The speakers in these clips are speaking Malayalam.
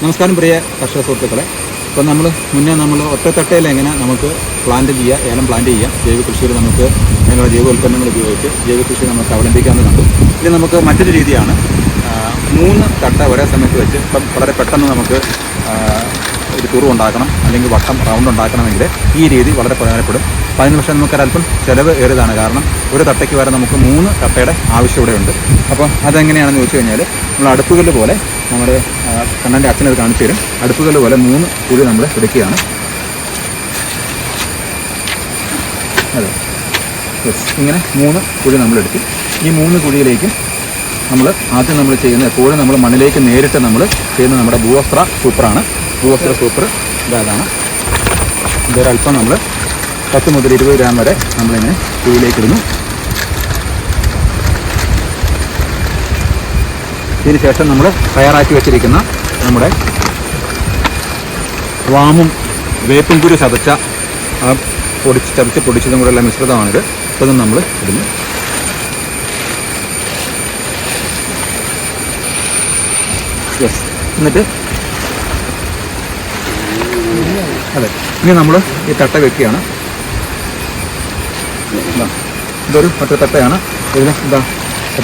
നമസ്കാരം പ്രിയ കർഷക സുഹൃത്തുക്കളെ. ഇപ്പം നമ്മൾ മുന്നേ നമ്മൾ ഒറ്റത്തട്ടയിൽ എങ്ങനെ നമുക്ക് പ്ലാന്റ് ചെയ്യാം ഏലം പ്ലാന്റ് ചെയ്യാം ജൈവ കൃഷിയിൽ നമുക്ക് അതിനുള്ള ജൈവ ഉൽപ്പന്നങ്ങൾ ഉപയോഗിച്ച് ജൈവ കൃഷി നമുക്ക് അവലംബിക്കാമെന്ന് കണ്ടു. ഇനി നമുക്ക് മറ്റൊരു രീതിയാണ് മൂന്ന് തട്ട ഒരേ സമയത്ത് വെച്ച് ഇപ്പം വളരെ പെട്ടെന്ന് നമുക്ക് ഒരു തുറു ഉണ്ടാക്കണം അല്ലെങ്കിൽ വട്ടം റൗണ്ട് ഉണ്ടാക്കണമെങ്കിൽ ഈ രീതി വളരെ പ്രധാനപ്പെടും അപ്പം അതിന് പക്ഷേ നമുക്കൊരല്പം ചിലവ് ഏറിയതാണ് കാരണം ഒരു തട്ടയ്ക്ക് വരെ നമുക്ക് മൂന്ന് തട്ടയുടെ ആവശ്യം ഇവിടെയുണ്ട് അപ്പോൾ അതെങ്ങനെയാണെന്ന് ചോദിച്ചു കഴിഞ്ഞാൽ നമ്മൾ അടുപ്പുകല്ല് പോലെ നമ്മൾ കണ്ണന്റെ അച്ഛനത് കാണിച്ചു തരും. അടുപ്പുകൾ പോലെ മൂന്ന് കുഴി നമ്മൾ എടുക്കുകയാണ്. അതെ. യെസ് ഇങ്ങനെ മൂന്ന് കുഴി നമ്മൾ എടുത്തു. ഈ മൂന്ന് കുഴിയിലേക്ക് നമ്മൾ ആദ്യം നമ്മൾ ചെയ്യുന്ന എപ്പോഴും നമ്മൾ മണ്ണിലേക്ക് നേരിട്ട് നമ്മൾ ചെയ്യുന്ന നമ്മുടെ ഭൂവസ്ത്ര സൂപ്പറാണ്. ഭൂവസ്ത്ര സൂപ്പർ ഇതാണ് ഇതൊരല്പം നമ്മൾ പത്ത് മുതൽ ഇരുപത് ഗ്രാം വരെ നമ്മളിങ്ങനെ കുഴിയിലേക്ക് ഇടുന്നു. ഇതിന് ശേഷം നമ്മൾ തയ്യാറാക്കി വെച്ചിരിക്കുന്ന നമ്മുടെ വാമും വേപ്പും കുരു ചതച്ച ആ പൊടിച്ച് ചതച്ച് പൊടിച്ചതും കൂടെയുള്ള മിശ്രിതമാണിത്. അപ്പോൾ നമ്മൾ ഇടുന്നു യെസ് എന്നിട്ട് അതെ. ഇനി നമ്മൾ ഈ തട്ട വെക്കുകയാണ്. ഇതൊരു ഇതൊരു തട്ടയാണ്. ഇതിന് എന്താ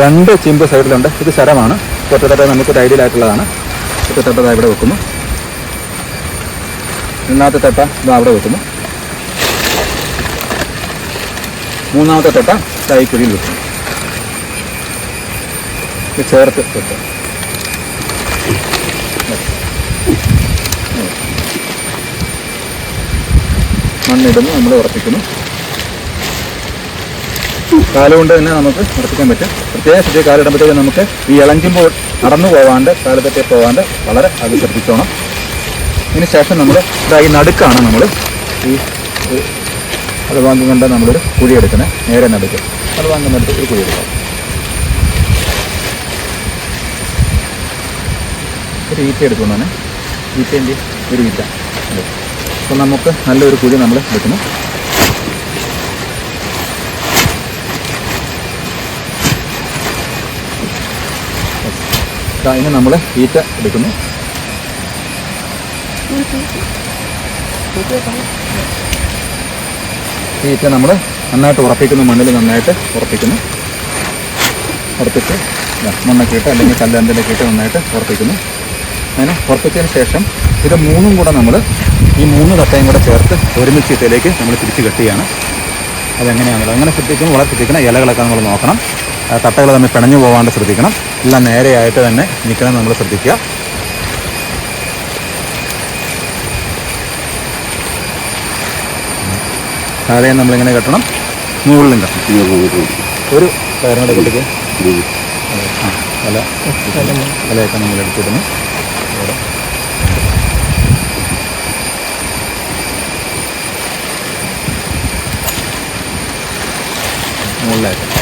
രണ്ട് ചിമ്പ് സൈഡിലുണ്ട് ഇത് ശരമാണ്. ഒറ്റത്തട്ട നമുക്കൊരു ഐഡിയൽ ആയിട്ടുള്ളതാണ്. ഒറ്റത്തട്ട ദാ ഇവിടെ വെക്കുന്നു. രണ്ടാമത്തെ തട്ട ഇതാ അവിടെ വെക്കുന്നു. മൂന്നാമത്തെ തട്ട തൈക്കുഴിയിൽ വെക്കുന്നു. ഇത് ചേർത്ത് വെക്കുക. മണ്ണിടുന്നു നമ്മൾ ഉറപ്പിക്കുന്നു. കാലുകൊണ്ട് തന്നെ നമുക്ക് ഉറപ്പിക്കാൻ പറ്റും. പ്രത്യേകം ശ്രദ്ധിച്ച് കാലിടുമ്പോഴത്തേക്ക് നമുക്ക് ഈ ഇളഞ്ചുമ്പോൾ നടന്നു പോവാണ്ട് കാലത്തൊക്കെ പോവാണ്ട് വളരെ അത് ശ്രദ്ധിച്ചോണം. ഇതിന് ശേഷം നമ്മൾ ഈ നടുക്കാണ് നമ്മൾ ഈ അത് വാങ്ങി കൊണ്ട് നമ്മളൊരു കുഴി എടുക്കുന്നത്. നേരെ നടുക്ക്. അത് വാങ്ങുന്നിടത്ത് ഒരു കുഴി എടുക്കാം. ഒരു ഈറ്റ എടുക്കുന്നതാണ് ഈറ്റേന്റെ ഒരു ഈറ്റ. അപ്പം നമുക്ക് നല്ലൊരു കുഴി നമ്മൾ എടുക്കുന്നു. ഇനി നമ്മൾ ഈറ്റ എടുക്കുന്നു. ഈറ്റ നമ്മൾ നന്നായിട്ട് ഉറപ്പിക്കുന്നു മണ്ണിൽ നന്നായിട്ട് ഉറപ്പിക്കുന്നു. ഉറപ്പിച്ച് മണ്ണൊക്കെ ഇട്ട് അല്ലെങ്കിൽ കല്ല് എന്തെങ്കിലും ഇട്ട് നന്നായിട്ട് ഉറപ്പിക്കുന്നു. അങ്ങനെ ഉറപ്പിച്ചതിന് ശേഷം ഇത് മൂന്നും കൂടെ നമ്മൾ ഈ മൂന്ന് തട്ടയും കൂടെ ചേർത്ത് ഒരുമിച്ച് ഇതിലേക്ക് നമ്മൾ തിരിച്ച് കെട്ടുകയാണ്. അതെങ്ങനെയാണല്ലോ അങ്ങനെ ശ്രദ്ധിക്കുമ്പോൾ വളരെ ശ്രദ്ധിക്കണം ഇലകളൊക്കെ നമ്മൾ നോക്കണം. തട്ടകൾ തമ്മിൽ പിണഞ്ഞു പോകാണ്ട് ശ്രദ്ധിക്കണം. എല്ലാം നേരെയായിട്ട് തന്നെ നിൽക്കണം നമ്മൾ ശ്രദ്ധിക്കുക. താഴെ നമ്മളിങ്ങനെ കെട്ടണം. മുകളിലും കെട്ടണം. ഒരു കയറിനോട് കുട്ടിക്ക് അല്ല നമ്മൾ എടുത്തിടുന്നു. മുകളിലായിട്ട്.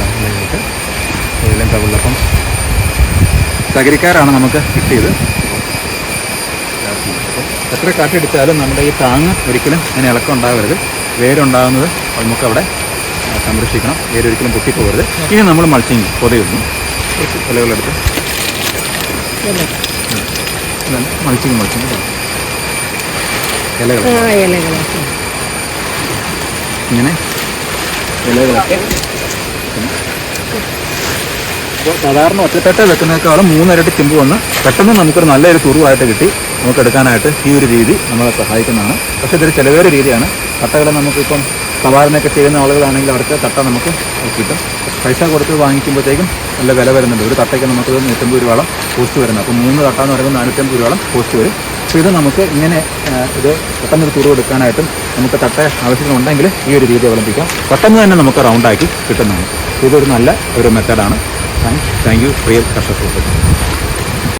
മുകളിലേക്ക് ഇതിലും കവിളപ്പം തകരിക്കാരാണ് നമുക്ക് കിട്ടിയത്. എത്ര കാറ്റെടുത്താലും നമ്മുടെ ഈ താങ്ങ് ഒരിക്കലും അതിന് ഇളക്കം ഉണ്ടാകരുത് വേരുണ്ടാകുന്നത് നമുക്ക് അവിടെ ആ, സംരക്ഷിക്കണം. വേരൊരിക്കലും പൊട്ടിപ്പോകരുത്. ഇനി നമ്മൾ മൾച്ചിങ് പൊതയിടുന്നു കുറച്ച് ഇലകളെടുത്ത് മൾച്ചിങ് മൾച്ചിങ് ഇലകൾ ഇങ്ങനെ ഇലകളൊക്കെ അപ്പോൾ സാധാരണ ഒറ്റത്തെ വെക്കുന്നേക്കാളും മൂന്നിരട്ടി ചെമ്പ് വന്ന് പെട്ടെന്ന് നമുക്കൊരു നല്ലൊരു തുറുവായിട്ട് കിട്ടി. നമുക്ക് എടുക്കാനായിട്ട് ഈ ഒരു രീതി നമ്മളെ സഹായിക്കുന്നതാണ്. പക്ഷേ ഇതൊരു ചിലവേറെ രീതിയാണ്. തട്ടകൾ നമുക്കിപ്പം സവാറിനൊക്കെ ചെയ്യുന്ന ആളുകളാണെങ്കിൽ അവർക്ക് തട്ട നമുക്ക് കിട്ടും. പൈസ കൊടുത്ത് വാങ്ങിക്കുമ്പോഴത്തേക്കും നല്ല വില വരുന്നുണ്ട്. ഒരു തട്ടയ്ക്ക് നമുക്ക് നൂറ്റമ്പത് രൂപയോളം പോസ്റ്റ് വരുന്നത് അപ്പോൾ മൂന്ന് തട്ട എന്ന് പറയുമ്പോൾ നാനൂറ്റമ്പത് രൂപയോളം കോസ്റ്റ് വരും. അപ്പോൾ ഇത് നമുക്ക് ഇങ്ങനെ ഇത് പെട്ടെന്ന് തുറു എടുക്കാനായിട്ടും നമുക്ക് തട്ട ആവശ്യമുണ്ടെങ്കിൽ ഈ ഒരു രീതി അവലംബിക്കാം. പെട്ടെന്ന് തന്നെ നമുക്ക് റൗണ്ടാക്കി കിട്ടുന്നതാണ്. ഇതൊരു നല്ല ഒരു മെത്തേഡാണ് താങ്ക് യു പ്രിയ കർഷക സുഹൃത്തുക്കളെ